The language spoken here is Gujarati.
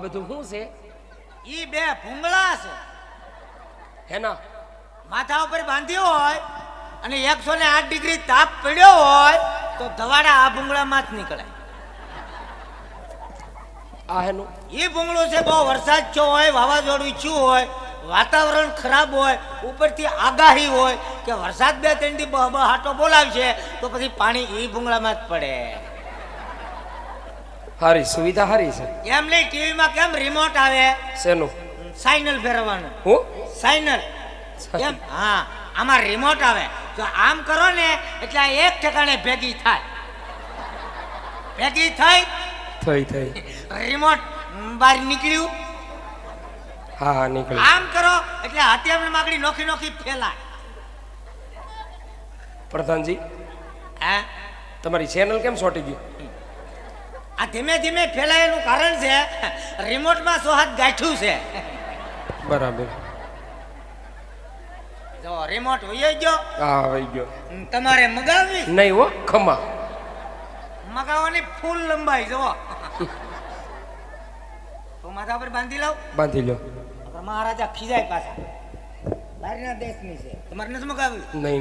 આ બધું શું છે? ઈ બે ભૂંગળા છે. હેના. માથા ઉપર બાંધ્યો હોય અને એકસો ને આઠ ડિગ્રી તાપ પડ્યો હોય તો ધવાડા આ ભૂંગળામાં જ નીકળે આ હેનું. એ ભૂંગળું છે બહુ વરસાદ થયો હોય વાવાઝોડું ઈચ્છું હોય વાતાવરણ ખરાબ હોય ઉપરથી આગાહી હોય કે વરસાદ બે ત્રણથી બહાટો બોલાવશે તો પછી પાણી એ ભૂંગળામાં જ પડે. હારી સુવિધા હારી છે. એમ નહીં ટીવીમાં કેમ રિમોટ આવે? શેનું? સાઇનલ ફેરવવાનું. હું? સાઇનલ એમ? હા આમાં રિમોટ આવે. જો આમ કરો ને એટલે એક ઠેકાણે ભેગી થાય. ભેગી થઈ? થઈ થઈ. રિમોટ બહાર નીકળ્યું? હા હા નીકળ્યું. આમ કરો એટલે હથિયાર માગડી નોખી નોખી ફેલાય. પ્રધાનજી હે? તમારી ચેનલ કેમ છોટી ગઈ આ ધીમે ધીમે ફેલાયેલું કારણ છે રિમોટમાં સો હાથ ગાંઠ્યું છે. બરાબર. જો રિમોટ હોય ગયો. હા આવી ગયો. તમારે મગાવવી? નહીં હો ખમા. મગાવવાની ફૂલ લંબાઈ જો તો માથા પર બાંધી લાવ. બાંધી લો. મહારાજા ખીજાય પાછા. બહારના દેશની છે. તમારે નથી મગાવી નહીં.